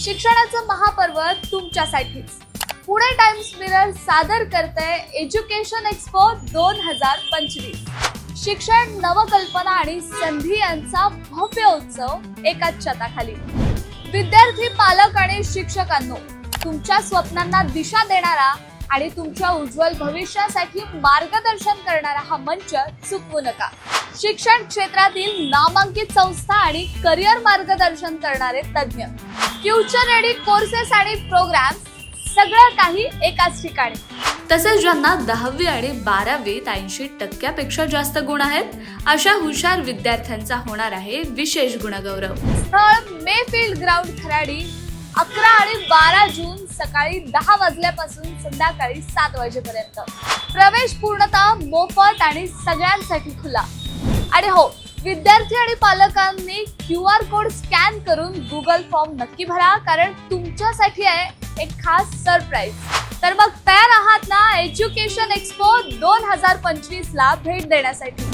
शिक्षणाचं महापर्व तुमच्यासाठीच. पुणे टाइम्स मिरर सादर करते एज्युकेशन एक्सपो दोन हजार पंचवीस. शिक्षण नवकल्पना आणि संधी यांचा भव्य उत्सव एकाच छताखाली. विद्यार्थी पालक आणि शिक्षकांनो तुमच्या स्वप्नांना दिशा देणारा आणि तुमच्या उज्ज्वल भविष्यासाठी मार्गदर्शन करणारा हा मंच चुकवू नका. शिक्षण क्षेत्रातील नामांकित संस्था आणि करिअर मार्गदर्शन करणारे तज्ज्ञ. फ्युचर रेडी कोर्सेस आणि प्रोग्राम सगळं काही एकाच ठिकाणी. तसेच ज्यांना दहावी आणि बारावीत ऐंशी टक्क्यापेक्षा जास्त गुण आहेत अशा हुशार विद्यार्थ्यांचा होणार आहे विशेष गुणगौरव. स्थळ मेफिल्ड ग्राउंड खराडी अकरा आणि बारा जून सकाळी दहा वाजल्यापासून संध्याकाळी सात वाजेपर्यंत. प्रवेश पूर्णतः मोफत आणि सगळ्यांसाठी खुला. आणि हो विद्यार्थी आणि पालकांनी क्यू आर कोड स्कॅन करून गुगल फॉर्म नक्की भरा कारण तुमच्यासाठी आहे एक खास सरप्राईज. तर मग तयार आहात ना एज्युकेशन एक्सपो दोन हजार पंचवीस ला भेट देण्यासाठी.